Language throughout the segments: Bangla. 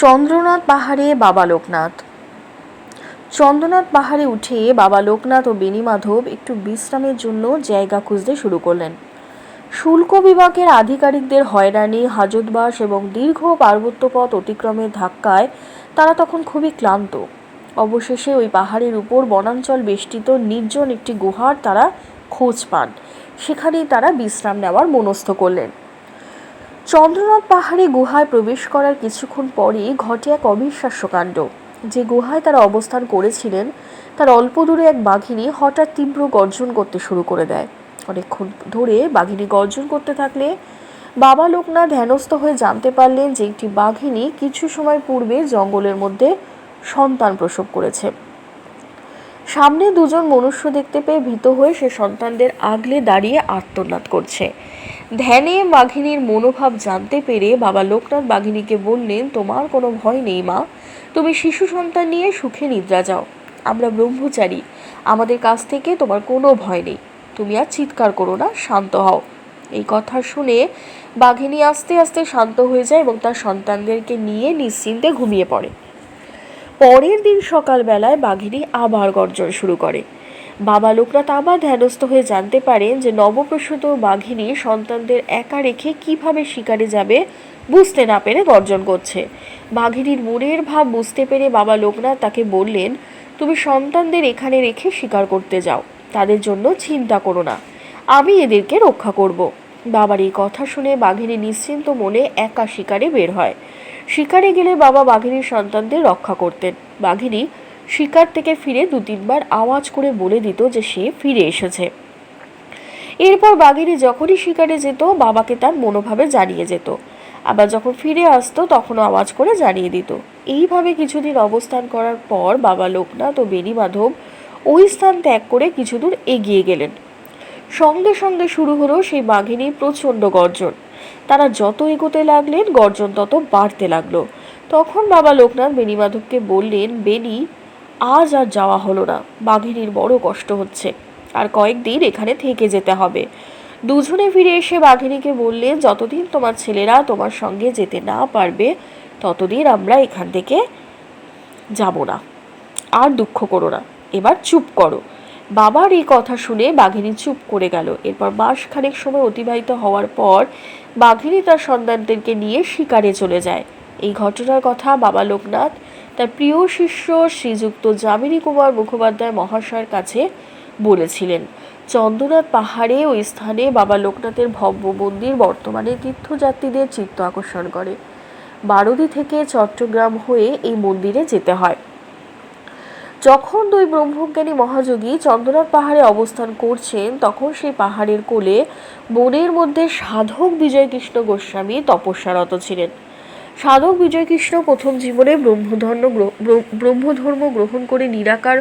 চন্দ্রনাথ পাহাড়ে বাবা লোকনাথ। চন্দ্রনাথ পাহাড়ে উঠে বাবা লোকনাথ ও বেণীমাধব একটু বিশ্রামের জন্য জায়গা খুঁজতে শুরু করলেন। শুল্ক বিভাগের আধিকারিকদের হয়রানি, হাজতবাস এবং দীর্ঘ পার্বত্য পথ অতিক্রমের ধাক্কায় তারা তখন খুবই ক্লান্ত। অবশেষে ওই পাহাড়ের উপর বনাঞ্চল বেষ্টিত নির্জন একটি গুহার তারা খোঁজ পান। সেখানেই তারা বিশ্রাম নেওয়ার মনস্থ করলেন। চন্দ্রনাথ পাহাড়ে গুহায় প্রবেশ করার কিছুক্ষণ পরেই ঘটে এক অবিশ্বাস্য কাণ্ড। যে গুহায় তারা অবস্থান করেছিলেন, তার অল্প দূরে এক বাঘিনী হঠাৎ তীব্র গর্জন করতে শুরু করে দেয়। অনেকক্ষণ ধরে বাঘিনী গর্জন করতে থাকলে বাবা লোকনাথ ধ্যানস্থ হয়ে জানতে পারলেন যে একটি বাঘিনী কিছু সময় পূর্বে জঙ্গলের মধ্যে সন্তান প্রসব করেছে। সামনে দুজন মনুষ্য দেখতে পেয়ে ভীত হয়ে সে সন্তানদের আগলে দাঁড়িয়ে আত্মনাদ করছে। ধ্যানে বাঘিনীর মনোভাব জানতে পেরে বাবা লোকনাথ বাঘিনীকে বললেন, তোমার কোনো ভয় নেই মা। তুমি শিশু সন্তান নিয়ে সুখে নিদ্রা যাও। আমরা ব্রহ্মচারী। আমাদের কাছ থেকে তোমার কোনো ভয় নেই। তুমি আর চিৎকার করো না, শান্ত হও। এই কথা শুনে বাঘিনী আস্তে আস্তে শান্ত হয়ে যায় এবং তার সন্তানদেরকে নিয়ে নিশ্চিন্তে ঘুমিয়ে পড়ে। পরের দিন সকালবেলায় বাঘিনী আবার গর্জন শুরু করে। বাবা লোকনাথ আবার ধ্যানস্থ হয়ে জানতে পারেন যে নবপ্রসূত বাঘিনী সন্তানদের একা রেখে কীভাবে শিকারে যাবে বুঝতে না পেরে গর্জন করছে। বাঘিনীর মনের ভাব বুঝতে পেরে বাবা লোকনাথ তাকে বললেন, তুমি সন্তানদের এখানে রেখে শিকার করতে যাও। তাদের জন্য চিন্তা করো না। আমি এদেরকে রক্ষা করব। বাবার এই কথা শুনে বাঘিনী নিশ্চিন্ত মনে একা শিকারে বের হয়। শিকারে গেলে বাবা বাঘিনীর সন্তানদের রক্ষা করতেন। বাঘিনী শিকার থেকে ফিরে দু তিনবার আওয়াজ করে বলে দিত যে সে ফিরে এসেছে। এরপর বাঘিনী যখনই শিকারে যেত, বাবাকে তার মনোভাবে জানিয়ে যেত। আবার যখন ফিরে আসতো, তখনও আওয়াজ করে জানিয়ে দিত। এইভাবে কিছুদিন অবস্থান করার পর বাবা লোকনাথ ও বেণী মাধব ওই স্থান ত্যাগ করে কিছু দূর এগিয়ে গেলেন। সঙ্গে সঙ্গে শুরু হলো সেই বাঘিনীর প্রচণ্ড গর্জন। তারা যত এগোতে লাগলেন, গর্জন তত বাড়তে লাগল। তখন বাবা লোকনাথ বেণীমাধবকে বললেন, বেণী, আজ আর যাওয়া হলো না। বাঘিনীর বড় কষ্ট হচ্ছে। আর কয়েকদিন এখানে থেকে যেতে হবে। দুজনে ফিরে এসে বাঘিনীকে বললেন, যতদিন তোমার ছেলেরা তোমার সঙ্গে যেতে না পারবে, ততদিন আমরা এখান থেকে যাব না। আর দুঃখ করো না। এবার চুপ করো। বাবার এই কথা শুনে বাঘিনী চুপ করে গেল। এরপর মাস খানেক সময় অতিবাহিত হওয়ার পর বাঘিনী তার সন্তানদেরকে নিয়ে শিকারে চলে যায়। এই ঘটনার কথা বাবা লোকনাথ, তার প্রিয় শিষ্য শ্রীযুক্ত যামিনী কুমার মুখোপাধ্যায় মহাশয়ের কাছে বলেছিলেন চন্দ্রনাথ পাহাড়ে ওই স্থানে বাবা লোকনাথের ভব্য মন্দির বর্তমানে তীর্থযাত্রীদের চিত্ত আকর্ষণ করে। বারোদি থেকে চট্টগ্রাম হয়ে এই মন্দিরে যেতে হয়। যখন দুই ব্রহ্মজ্ঞানী মহাযোগী চন্দ্রনাথ পাহাড়ে অবস্থান করছেন, তখন সেই পাহাড়ের কোলে বনের মধ্যে সাধক বিজয়কৃষ্ণ গোস্বামী তপস্যারত ছিলেন। সাধক বিজয়কৃষ্ণ প্রথম জীবনে ব্রহ্মধর্ম ব্রহ্মধর্ম গ্রহণ করে নিরাকার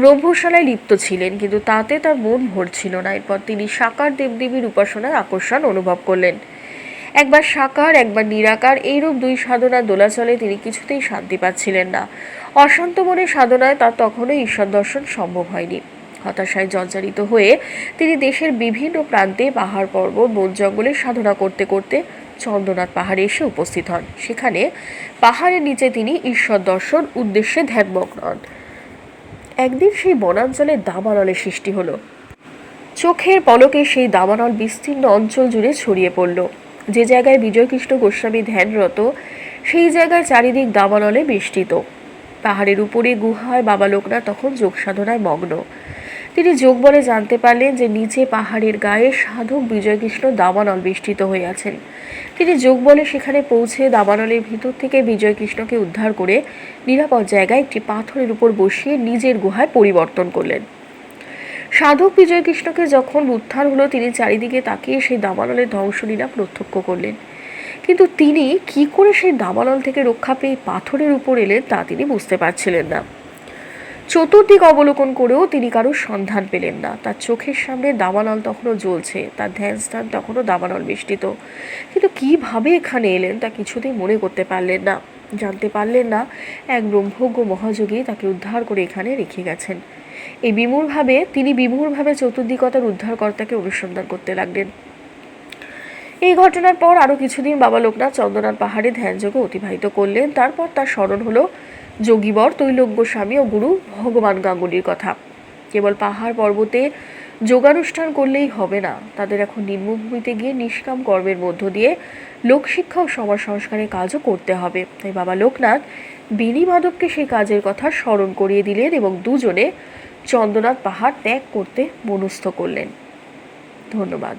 ব্রহ্মশালায় লিপ্ত ছিলেন, কিন্তু তাতে তার মন ভরছিল না। এরপর তিনি সাকার দেবদেবীর উপাসনায় আকর্ষণ অনুভব করলেন। একবার সাকার, একবার নিরাকার, এইরূপ দুই সাধনার দোলাচলে তিনি কিছুতেই শান্তি পাচ্ছিলেন না। অশান্ত মনে সাধনায় তার তখনও ঈশ্বর দর্শন সম্ভব হয়নি। হতাশায় জর্জরিত হয়ে তিনি দেশের বিভিন্ন প্রান্তে পাহাড় পর্বত, বন জঙ্গলে সাধনা করতে করতে চন্দ্রনাথ পাহাড়ে এসে উপস্থিত হন। সেখানে পাহাড়ের নিচে তিনি ঈশ্বর দর্শন উদ্দেশ্যে ধ্যানমগ্ন হন। একদিন সেই বনাঞ্চলে দাবানলের সৃষ্টি হলো। চোখের পলকে সেই দাবানল বিস্তীর্ণ অঞ্চল জুড়ে ছড়িয়ে পড়ল। যে জায়গায় বিজয়কৃষ্ণ গোস্বামী ধ্যানরত, সেই জায়গায় চারিদিক দাবানলে বেষ্টিত। পাহাড়ের উপরে গুহায় বাবা লোকনাথ তখন যোগ সাধনায় মগ্ন। তিনি যোগ বলে জানতে পারলেন যে নিচে পাহাড়ের গায়ে সাধক বিজয়কৃষ্ণ দাবানল বেষ্টিত আছেন তিনি যোগ বলে সেখানে পৌঁছে দাবানলের ভিতর থেকে বিজয়কৃষ্ণকে উদ্ধার করে নিরাপদ জায়গায় একটি পাথরের উপর বসিয়ে নিজের গুহায় পরিবর্তন করলেন। সাধক বিজয়কৃষ্ণকে যখন উত্থান হলো, তিনি চারিদিকে তাকিয়ে সেই দাবানলের ধ্বংসলীলা প্রত্যক্ষ করলেন। কিন্তু তিনি কি করে সেই দাবানল থেকে রক্ষা পেয়ে পাথরের উপর এলেন তা তিনি বুঝতে পারছিলেন না। চতুর্দিক অবলোকন করেও তিনি কারোর সন্ধান পেলেন না। তার চোখের সামনে দাবানল তখনও জ্বলছে, তার ধ্যান স্থান তখনও দাবানল বেষ্টিত। কিন্তু কীভাবে এখানে এলেন তা কিছুতেই মনে করতে পারলেন না। জানতে পারলেন না, এক ব্রহ্মজ্ঞ মহাযোগী তাকে উদ্ধার করে এখানে রেখে গেছেন। এই বিমূঢ়ভাবে, তিনি বিমূঢ়ভাবে চতুর্দিকতার উদ্ধারকর্তাকে অনুসন্ধান করতে লাগলেন। এই ঘটনার পর আরও কিছুদিন বাবা লোকনাথ চন্দ্রনাথ পাহাড়ে ধ্যানযোগে অতিবাহিত করলেন। তারপর তার স্মরণ হলো যোগীবর তৈলজ্ঞ স্বামী ও গুরু ভগবান গাঙ্গুলির কথা। কেবল পাহাড় পর্বতে যোগানুষ্ঠান করলেই হবে না। তাদের এখন নিম্নভূমিতে গিয়ে নিষ্কাম কর্মের মধ্য দিয়ে লোকশিক্ষা ও সমাজ সংস্কারের কাজও করতে হবে। তাই বাবা লোকনাথ বিনি মাধবকে সেই কাজের কথা স্মরণ করিয়ে দিলেন এবং দুজনে চন্দ্রনাথ পাহাড় ত্যাগ করতে মনস্থ করলেন। ধন্যবাদ।